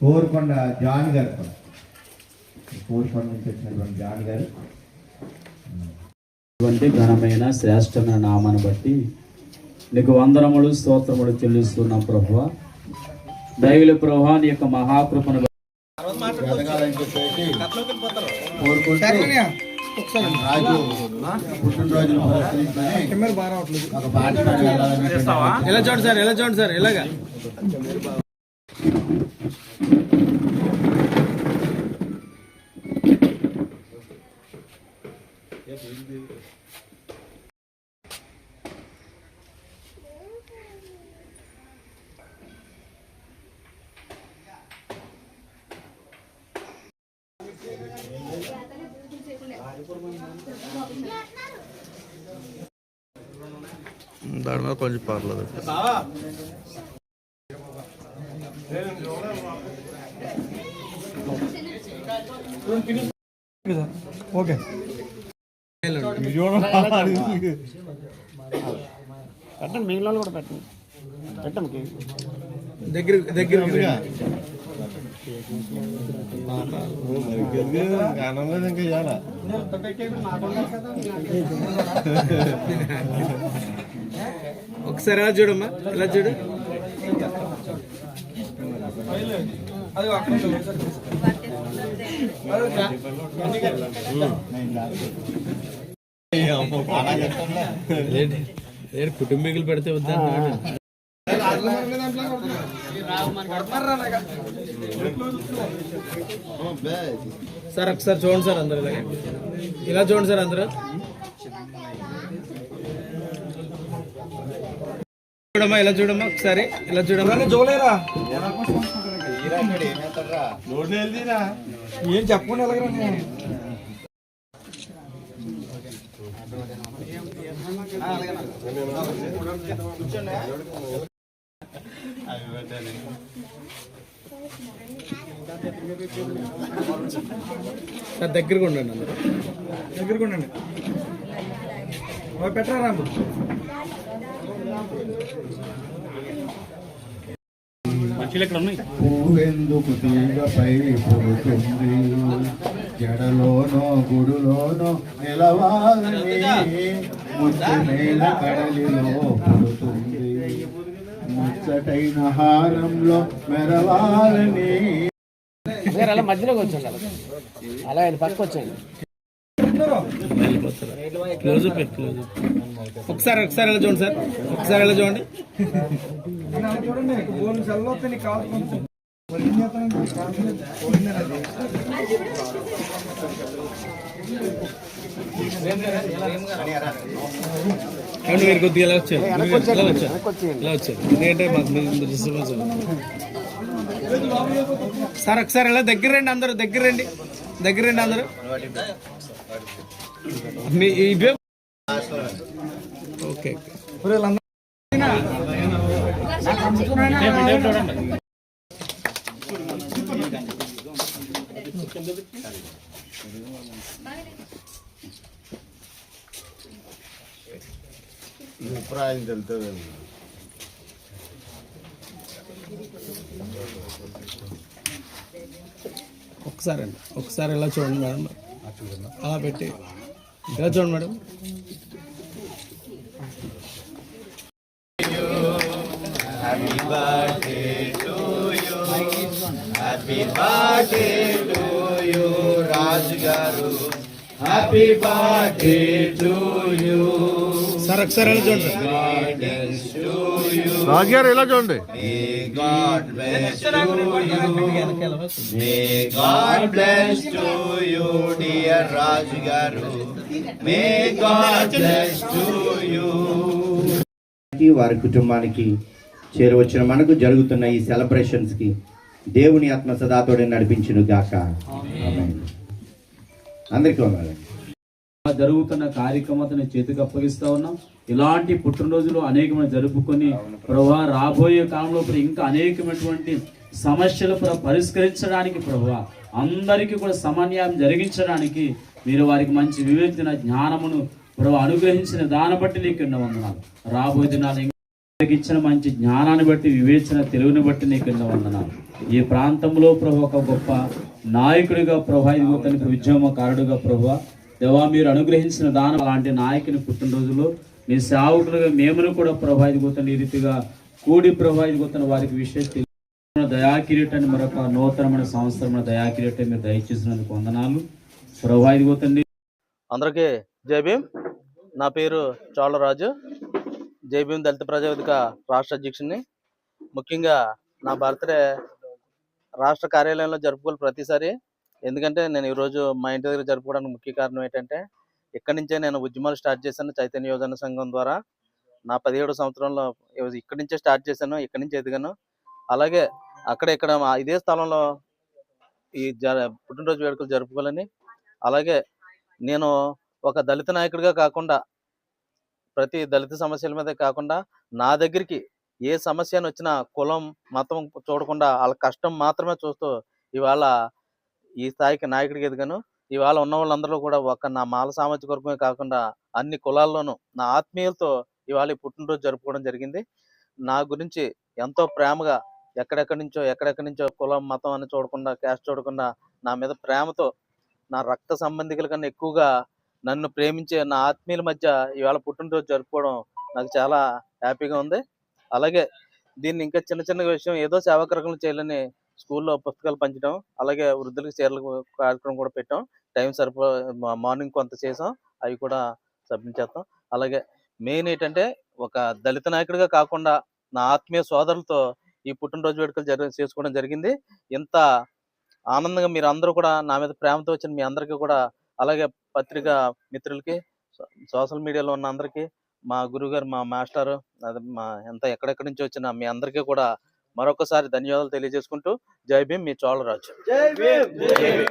Korukonda John గారు కోరుకొండ నుంచి వచ్చినటువంటి జాన్ గారు వంటి ఘనమైన శ్రేష్టమైన నామాన్ని బట్టి నీకు వందనములు స్తోత్రములు చెల్లిస్తున్నాం ప్రభువ. దైవుల ప్రభా నీ యొక్క మహాకృపను ఒక పాట పాడి ఎలా చూడండి సార్ ఎలా చూడండి సార్ ఎలాగా? దాని మీద కొంచెం పర్లేదు ఓకే పెట్టండి మిగిలిన వాళ్ళు కూడా పెట్టండి. పెట్టండి దగ్గర దగ్గర ఆనందం ఇంకా ఇవ్వాలా ఒకసారి ఎలా చూడమ్మా? ఎలా చూడు? లేదు కుటుంబీకులు పెడితే వద్దా సార్ ఒకసారి చూడండి సార్ అందరు ఇలాగే. ఇలా చూడండి సార్ అందరూ. చూడమ్మా ఇలా చూడమ్మా ఒకసారి ఇలా చూడమ్మా. చూడలేరా? ఏం చెప్పండి ఎలాగరా సార్ దగ్గరగా ఉండండి అందరూ. దగ్గరగా ఉండండి. ఓ పెట్టరా రాము పువ్వెందుకు తీగపై పుడుతుంది జడలోనో గుడులోనో నిలవాలని ముచ్చు నేల కడలిలో పుడుతుంది. ముచ్చటైన హారంలో మెరవాలని. అలా మధ్యలోకి వచ్చండి అలా. అలా ఆయన పక్కకు వచ్చండి ఒకసారి ఒకసారి ఎలా చూడండి సార్. ఒకసారి ఎలా చూడండి. మీరు కొద్దిగా ఎలా వచ్చారు మీరు ఎలా వచ్చారు ఎలా వచ్చారు ఎందుకంటే మాకు మీ ముందు డిస్టర్బెన్స్ ఉంది. సార్ ఒకసారి ఎలా దగ్గర రండి అందరూ దగ్గర రండి. దగ్గర రండి అందరూ. మీ ఇవే ఓకే అభిప్రాయం తెలుస్తుంది ఒకసారి అండి ఒకసారి ఎలా చూడండి మేడం? అలా పెట్టి ఎలా చూడండి madam? Happy birthday to you sir ఒకసారి ఎలా హ్యాపీ చూడండి. రాజగారు ఇలా చూడండి. God bless to you God bless may God bless to you వారి కుటుంబానికి చేరువచ్చిన మనకు జరుగుతున్న ఈ సెలబ్రేషన్స్కి దేవుని ఆత్మ సదాతోడే నడిపించును గాక. ఆమేన్. అందరికీ జరుగుతున్న కార్యక్రమాన్ని నీ చేతికి అప్పగిస్తా ఉన్నాం. ఇలాంటి పుట్టినరోజులు అనేకమైన జరుపుకొని ప్రభా. రాబోయే కాలంలో ఇంకా అనేకమైనటువంటి సమస్యలు ప్ర- పరిష్కరించడానికి ప్రభా అందరికీ కూడా సమన్యాయం జరిగించడానికి మీరు వారికి మంచి వివేచన జ్ఞానమును ప్రభు అనుగ్రహించిన దాన్ని బట్టి నీకు ఎన్నో వందనాలు. రాబోయే దినాలు ఇచ్చిన మంచి జ్ఞానాన్ని బట్టి వివేచన తెలివిని బట్టి నీకు ఎన్నో వందనాలు. ఈ ప్రాంతంలో ప్రభు ఒక గొప్ప నాయకుడిగా ప్రభా ఇదిగో తనకు ఉద్యమకారుడుగా ప్రభా. దేవా మీరు అనుగ్రహించిన దానం అలాంటి నాయకుని పుట్టినరోజులో మీ సేవకులుగా మేమును కూడా ప్రభా ఇదిగో ఈ రీతిగా కూడి ప్రభా ఇదిగో వారికి విశేష దయాకిరీటాన్ని మరొక నూతనమైన సంవత్సరమైన దయాకిరీటం మీరు దయచేసినందుకు వందనాలు. ప్రభా ఇది అందరికీ జై భీమ్. నా పేరు చోళరాజు. జై భీమ్ దళిత ప్రజావేదిక రాష్ట్ర అధ్యక్షుడిని. ముఖ్యంగా నా బర్త్డే రాష్ట్ర కార్యాలయంలో జరుపుకోవాలి ప్రతిసారి. ఎందుకంటే నేను ఈరోజు మా ఇంటి దగ్గర జరుపుకోవడానికి ముఖ్య కారణం ఏంటంటే ఇక్కడి నుంచే నేను ఉద్యమాలు స్టార్ట్ చేశాను చైతన్య యోజన సంఘం ద్వారా. నా పదిహేడు సంవత్సరంలో ఇక్కడి నుంచే స్టార్ట్ చేశాను ఇక్కడి నుంచి ఎదిగాను. అలాగే అక్కడ ఇక్కడ మా ఇదే స్థలంలో ఈ జ పుట్టినరోజు వేడుకలు జరుపుకోవాలని. అలాగే నేను ఒక దళిత నాయకుడిగా కాకుండా ప్రతి దళిత సమస్యల మీద కాకుండా నా దగ్గరికి ఏ సమస్య అని వచ్చినా కులం మతం చూడకుండా వాళ్ళ కష్టం మాత్రమే చూస్తూ ఇవాళ ఈ స్థాయికి నాయకుడికి ఎదిగాను. ఇవాళ ఉన్న వాళ్ళందరూ కూడా ఒక నా మాల సామాజిక వర్గమే కాకుండా అన్ని కులాల్లోనూ నా ఆత్మీయులతో ఇవాళ పుట్టినరోజు జరుపుకోవడం జరిగింది. నా గురించి ఎంతో ప్రేమగా ఎక్కడెక్కడి నుంచో ఎక్కడెక్కడి నుంచో కులం మతం అని చూడకుండా క్యాస్ట్ చూడకుండా నా మీద ప్రేమతో నా రక్త సంబంధికుల కన్నా ఎక్కువగా నన్ను ప్రేమించే నా ఆత్మీయుల మధ్య ఇవాళ పుట్టినరోజు జరుపుకోవడం నాకు చాలా హ్యాపీగా ఉంది. అలాగే దీన్ని ఇంకా చిన్న చిన్న విషయం ఏదో సేవా చేయాలని స్కూల్లో పుస్తకాలు పంచడం అలాగే వృద్ధులకు చీరలు కార్యక్రమం కూడా పెట్టాం. టైం సరిపో మార్నింగ్ కొంత చేసాం అవి కూడా సబ్మిట్ చేస్తాం. అలాగే మెయిన్ ఏంటంటే ఒక దళిత నాయకుడిగా కాకుండా నా ఆత్మీయ సోదరులతో ఈ పుట్టినరోజు వేడుకలు జరి చేసుకోవడం జరిగింది. ఇంత ఆనందంగా మీరు అందరూ కూడా నా మీద ప్రేమతో వచ్చిన మీ అందరికీ కూడా అలాగే పత్రికా మిత్రులకి సోషల్ మీడియాలో ఉన్న అందరికీ మా గురుగారు మా మాస్టర్ అది మా ఎంత ఎక్కడెక్కడి నుంచి వచ్చిన మీ అందరికీ కూడా మరొకసారి ధన్యవాదాలు తెలియజేసుకుంటూ జై భీమ్ మీ చోళరాజు.